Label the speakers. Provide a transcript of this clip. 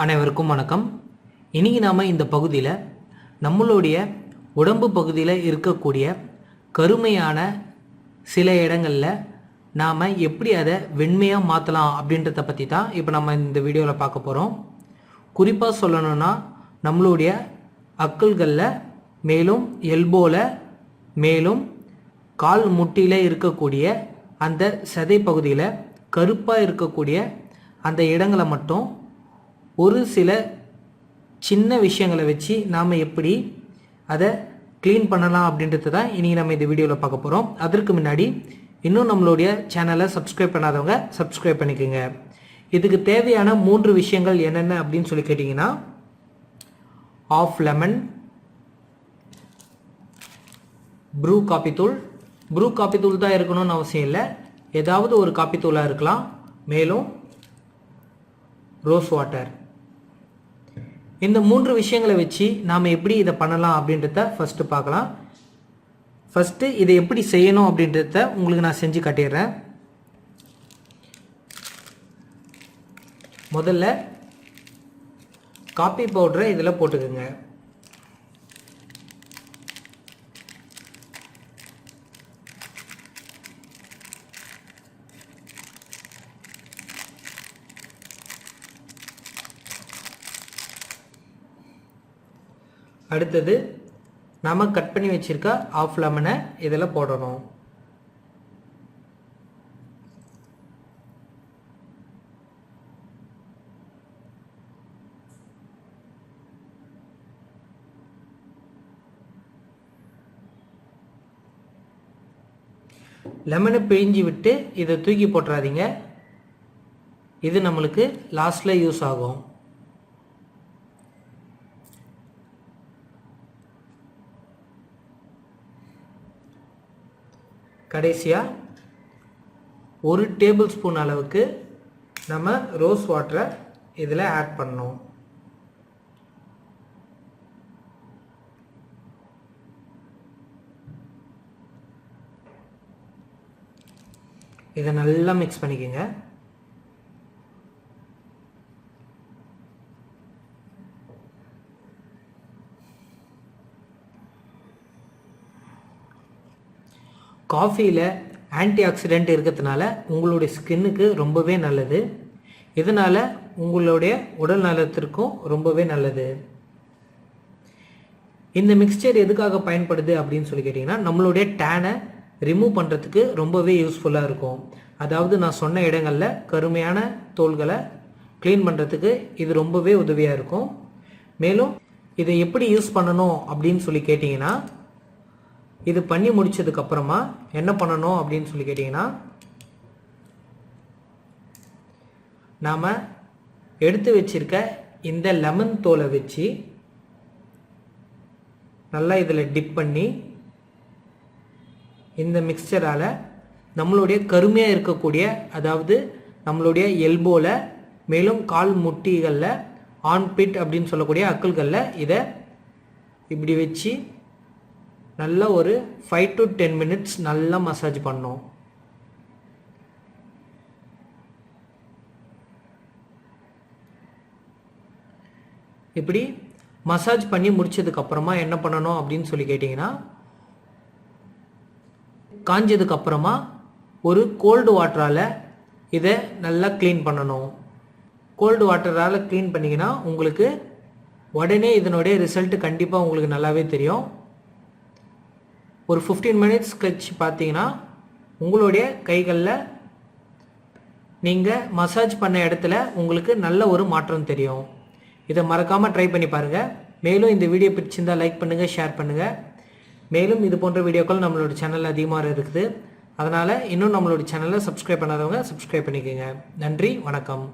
Speaker 1: அனைவருக்கும் வணக்கம். இன்னைக்கு நாம் இந்த பகுதியில் நம்மளுடைய உடம்பு பகுதியில் இருக்கக்கூடிய கருமையான சில இடங்களில் நாம் எப்படி அதை வெண்மையாக மாற்றலாம் அப்படின்றத பற்றி தான் இப்போ நம்ம இந்த வீடியோவில் பார்க்க போகிறோம் குறிப்பாக சொல்லணும்னா நம்மளுடைய அக்கல்களில் மேலும் எல்போவில் மேலும் கால் முட்டியில் இருக்கக்கூடிய அந்த சதை பகுதியில் கருப்பாக இருக்கக்கூடிய அந்த இடங்களை மட்டும் ஒரு சில சின்ன விஷயங்களை வச்சு நாம் எப்படி அதை க்ளீன் பண்ணலாம் அப்படின்றது தான் இனி நம்ம இந்த வீடியோவில் பார்க்க போகிறோம் அதற்கு முன்னாடி இன்னும் நம்மளுடைய சேனலை சப்ஸ்கிரைப் பண்ணாதவங்க சப்ஸ்கிரைப் பண்ணிக்கோங்க. இதுக்கு தேவையான மூன்று விஷயங்கள் என்னென்ன அப்படின்னு சொல்லி கேட்டிங்கன்னா ஆஃப் லெமன் ப்ரூ காப்பித்தூள் ப்ரூ காப்பித்தூள் தான் இருக்கணும்னு அவசியம் இல்லை. ஏதாவது ஒரு காப்பித்தூளாக இருக்கலாம். மேலும் ரோஸ் வாட்டர். இந்த மூன்று விஷயங்களை வச்சு நாம் எப்படி இதை பண்ணலாம் அப்படின்றத ஃபஸ்ட்டு பார்க்கலாம். ஃபஸ்ட்டு இதை எப்படி செய்யணும் அப்படின்றத உங்களுக்கு நான் செஞ்சு காட்டிடுறேன். முதல்ல காப்பி பவுடரை இதில் போட்டுக்கோங்க. அடுத்தது நம்ம கட் பண்ணி வச்சிருக்க ஆஃப் லெமனை இதில் போடணும். லெமனை பிழிஞ்சு விட்டு இதை தூக்கி போட்டுறாதீங்க. இது நம்மளுக்கு லாஸ்ட்டில் யூஸ் ஆகும். கடைசியாக ஒரு டேபிள் ஸ்பூன் அளவுக்கு நம்ம ரோஸ் வாட்டரை இதில் ஆட் பண்ணணும். இதை நல்லா மிக்ஸ் பண்ணிக்கோங்க. காஃபியில் ஆன்டி ஆக்சிடெண்ட் இருக்கிறதுனால உங்களுடைய ஸ்கின்னுக்கு ரொம்பவே நல்லது. இதனால் உங்களுடைய உடல் நலத்திற்கும் ரொம்பவே நல்லது. இந்த மிக்சர் எதுக்காக பயன்படுது அப்படின்னு சொல்லி கேட்டிங்கன்னா நம்மளுடைய டேனை ரிமூவ் பண்ணுறதுக்கு ரொம்பவே யூஸ்ஃபுல்லாக இருக்கும். அதாவது நான் சொன்ன இடங்களில் கருமையான தோள்களை க்ளீன் பண்ணுறதுக்கு இது ரொம்பவே உதவியாக இருக்கும். மேலும் இதை எப்படி யூஸ் பண்ணணும் அப்படின்னு சொல்லி கேட்டிங்கன்னா இது பண்ணி முடிச்சதுக்கு அப்புறமா என்ன பண்ணணும் அப்படின்னு சொல்லி கேட்டிங்கன்னா நாம் எடுத்து வச்சிருக்க இந்த லெமன் தோலை வச்சு நல்லா இதில் டிப் பண்ணி இந்த மிக்சரால் நம்மளுடைய கருமையாக இருக்கக்கூடிய அதாவது நம்மளுடைய எல்போவில் மேலும் கால் முட்டிகளில் ஆன் பிட் அப்படின்னு சொல்லக்கூடிய அக்கல்களில் இதை இப்படி வச்சு நல்லா ஒரு ஃபைவ் டு டென் மினிட்ஸ் நல்லா மசாஜ் பண்ணோம் இப்படி மசாஜ் பண்ணி முடிச்சதுக்கு அப்புறமா என்ன பண்ணணும் அப்படின்னு சொல்லி கேட்டிங்கன்னா காஞ்சதுக்கு அப்புறமா ஒரு கோல்டு வாட்டரால் இதை நல்லா க்ளீன் பண்ணணும். கோல்டு வாட்டரால் க்ளீன் பண்ணிங்கன்னா உங்களுக்கு உடனே இதனுடைய ரிசல்ட் கண்டிப்பாக உங்களுக்கு நல்லாவே தெரியும். ஒரு ஃபிஃப்டீன் மினிட்ஸ் கழிச்சு பார்த்தீங்கன்னா உங்களுடைய கைகளில் நீங்கள் மசாஜ் பண்ண இடத்துல உங்களுக்கு நல்ல ஒரு மாற்றம் தெரியும். இதை மறக்காமல் ட்ரை பண்ணி பாருங்கள் மேலும் இந்த வீடியோ பிடிச்சிருந்தால் லைக் பண்ணுங்கள் ஷேர் பண்ணுங்கள் மேலும் இது போன்ற வீடியோக்கள் நம்மளோட சேனலில் அதிகமாக இருக்குது. அதனால் இன்னும் நம்மளோட சேனலை சப்ஸ்கிரைப் பண்ணாதவங்க சப்ஸ்கிரைப் பண்ணிக்கோங்க. நன்றி வணக்கம்.